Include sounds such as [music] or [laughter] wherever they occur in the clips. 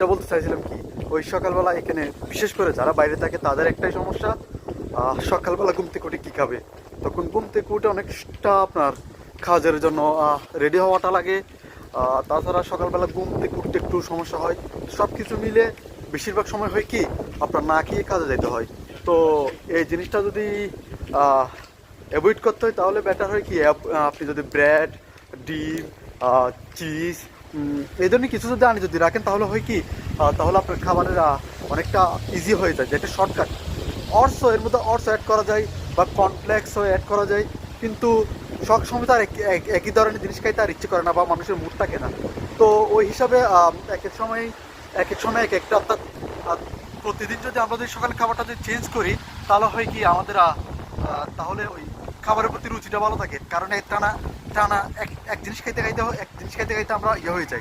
যেটা বলতে চাইছিলাম কি, ওই সকালবেলা এখানে, বিশেষ করে যারা বাইরে থাকে তাদের একটাই সমস্যা সকালবেলা ঘুম থেকে উঠে কী খাবে? তখন ঘুম থেকে উঠে অনেকটা আপনার কাজের জন্য রেডি হওয়াটা লাগে। তাছাড়া সকালবেলা ঘুম থেকে উঠতে একটু সমস্যা হয়। সব কিছু মিলে বেশিরভাগ সময় হয় কি, আপনার না খেয়ে কাজে যেতে হয়। তো এই জিনিসটা যদি অ্যাভয়েড করতে হয় তাহলে বেটার হয় কি আপনি যদি ব্রেড ডিম চিজ এই ধরনের কিছু যদি আনি যদি রাখেন, তাহলে হয় কি তাহলে আপনার খাবারের অনেকটা ইজি হয়ে যায় যেটা শর্টকাট অর্স এর মধ্যে অর্স অ্যাড করা যায় বা কমপ্লেক্সও অ্যাড করা যায়, কিন্তু সব সময় তো আর এক- এক- একই ধরনের জিনিস খাইতে আর ইচ্ছে করে না বা মানুষের মুড থাকে না। তো ওই হিসাবে এক এক সময়, এক এক সময় এক একটা, অর্থাৎ প্রতিদিন যদি আমরা যদি সকালে খাবারটা যদি চেঞ্জ করি, তাহলে হয় কি আমাদের তাহলে ওই খাবারের প্রতি রুচিটা ভালো থাকে। কারণ এই টানা টানা এক এক জিনিস খাইতে খাইতে, এক জিনিস খাইতে খাইতে আমরা ইয়ে হয়ে যাই।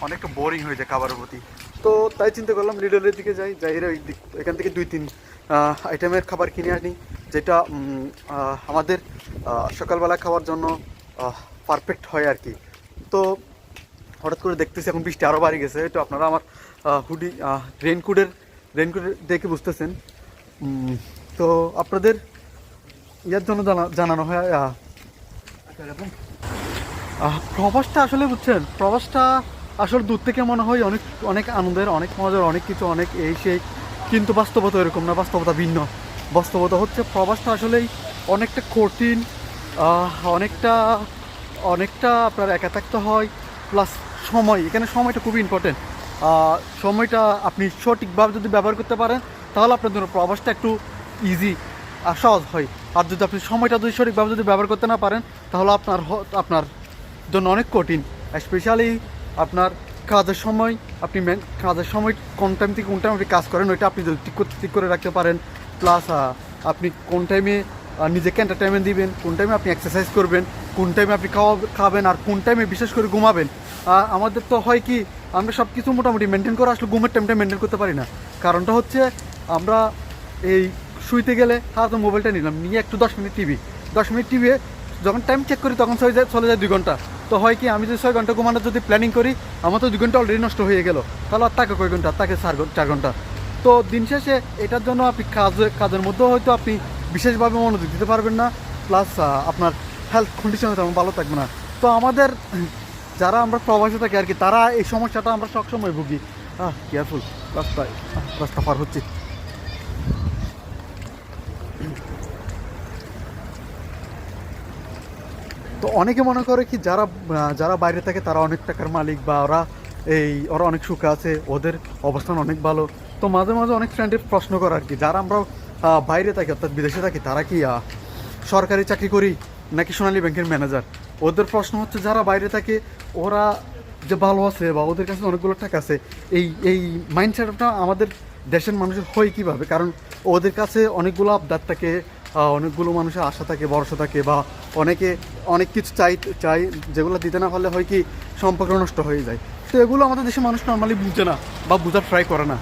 অনেকটা বোরিং হয়ে যায় খাবারের প্রতি। তো তাই চিন্তা করলাম লিডলের দিকে যাই যাই ওই দিক- এখান থেকে দুই, তিন আইটেমের খাবার কিনে আনি, যেটা আমাদের সকালবেলা খাওয়ার জন্য পারফেক্ট হয় আর কি। তো হঠাৎ করে দেখতেছি এখন বৃষ্টি আরও বাড়ি গেছে, তো আপনারা আমার হুডি রেনকোটের রেনকোটের দেখে বুঝতেছেন। তো আপনাদের ইয়ার জন্য জানা, জানানো হয় প্রবাসটা আসলে বুঝছেন, প্রবাসটা আসলে দূর থেকে মনে হয় অনেক অনেক আনন্দের, অনেক মজার, অনেক কিছু, অনেক এই সেই, কিন্তু বাস্তবতা এরকম না, বাস্তবতা ভিন্ন। বাস্তবতা হচ্ছে প্রবাসটা আসলেই অনেকটা কঠিন অনেকটা অনেকটা আপনার একা থাকতে হয় প্লাস সময়, এখানে সময়টা খুবই ইম্পর্টেন্ট সময়টা আপনি সঠিকভাবে যদি ব্যবহার করতে পারেন, তাহলে আপনার জন্য প্রবাসটা একটু ইজি সহজ হয়। আর যদি আপনি সময়টা যদি সঠিকভাবে যদি ব্যবহার করতে না পারেন, তাহলে আপনার আপনার জন্য অনেক কঠিন। স্পেশালি আপনার কাজের সময়, আপনি কাজের সময় কোন টাইম থেকে কোন টাইম আপনি কাজ করেন, ওইটা আপনি যদি ঠিক করে ঠিক করে রাখতে পারেন। প্লাস আপনি কোন টাইমে নিজেকে এন্টারটেনমেন্ট দিবেন, কোন টাইমে আপনি এক্সারসাইজ করবেন, কোন টাইমে আপনি খাবেন, আর কোন টাইমে বিশেষ করে ঘুমাবেন। আমাদের তো হয় কি, আমরা সব কিছু মোটামুটি মেনটেন করে আসলে ঘুমের টাইমটা মেনটেন করতে পারি না। কারণটা হচ্ছে, আমরা এই শুইতে গেলে হাতে মোবাইলটা নিলাম নিয়ে একটু দশ মিনিট টিভি দশ মিনিট টিভি যখন টাইম চেক করি, তখন চলে যায় চলে যায় দুই ঘণ্টা। তো হয় কি, আমি যদি ছয় ঘণ্টা ঘুমানোর যদি প্ল্যানিং করি, আমার তো দুই ঘণ্টা অলরেডি নষ্ট হয়ে গেল। তাহলে আর তাকে কয় ঘণ্টা? তাকে চার চার ঘণ্টা। তো দিন শেষে এটার জন্য আপনি কাজ কাজের মধ্যেও হয়তো আপনি বিশেষভাবে মনোযোগ দিতে পারবেন না। প্লাস আপনার হেলথ কন্ডিশনে তেমন ভালো থাকবে না। তো আমাদের [clears throat] যারা আমরা প্রবাসী থাকি আর কি, তারা এই সমস্যাটা আমরা সবসময় ভুগি। হ্যাঁ কেয়ারফুল রাস্তায় রাস্তা পার হচ্ছে। তো অনেকে মনে করে কি যারা যারা বাইরে থাকে তারা অনেক টাকার মালিক বা ওরা এই, ওরা অনেক সুখে আছে, ওদের অবস্থান অনেক ভালো। তো মাঝে মাঝে অনেক ফ্রেন্ডের প্রশ্ন করে আর কি, যারা আমরা বাইরে থাকি অর্থাৎ বিদেশে থাকি, তারা কি সরকারি চাকরি করি নাকি সোনালী ব্যাংকের ম্যানেজার ওদের প্রশ্ন হচ্ছে যারা বাইরে থাকে, ওরা যে ভালো আছে বা ওদের কাছে অনেকগুলো টাকা আছে, এই এই মাইন্ডসেটটা আমাদের দেশের মানুষের হয় কীভাবে? কারণ ওদের কাছে অনেকগুলো আবদার থাকে অনেকগুলো মানুষের আশা থাকে, ভরসা থাকে বা অনেকে অনেক কিছু চাই চাই, যেগুলো দিতে না পারলে হয় কি সম্পর্ক নষ্ট হয়ে যায়। তো এগুলো আমাদের দেশের মানুষ নর্মালি বুঝে না বা বুঝার ট্রাই করে না।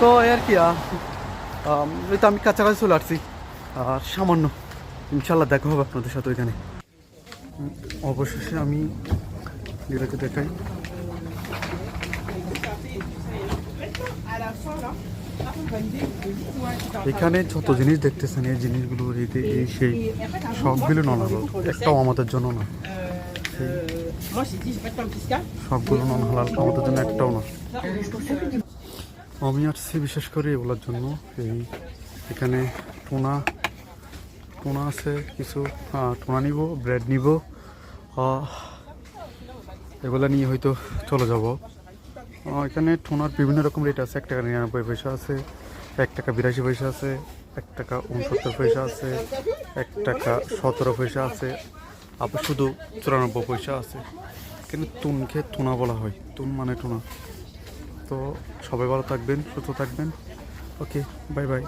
তো আর কি এই তো আমি কাছাকাছি চলে আসছি। আর সামান্য। ইনশাল্লাহ দেখা হবে আপনাদের সাথে ওইখানে। অবশেষে আমি যেটাকে দেখাই। এখানে যত জিনিস দেখতেছেন, এই জিনিসগুলো এই সেই সবগুলো নন হালাল। একটাও আমাদের জন্য না. সবগুলো নন হালাল, আমাদের জন্য একটাও না। আমি আসছি বিশেষ করে এগুলোর জন্য। এই এখানে টোনা টোনা আছে, কিছু টোনা নিব, ব্রেড নিব। এগুলো নিয়ে হয়তো চলে যাব। এখানে ঠোনার বিভিন্ন রকম রেট আছে। এক টাকা নিরানব্বই পয়সা আছে, এক টাকা বিরাশি পয়সা আছে, এক টাকা উনসত্তর পয়সা আছে, এক টাকা সতেরো পয়সা আছে, আবার শুধু চুরানব্বই পয়সা আছে। কিন্তু তুনকে টোনা বলা হয়। তুন মানে টোনা তো সবাই ভালো থাকবেন, সুস্থ থাকবেন। Okay bye bye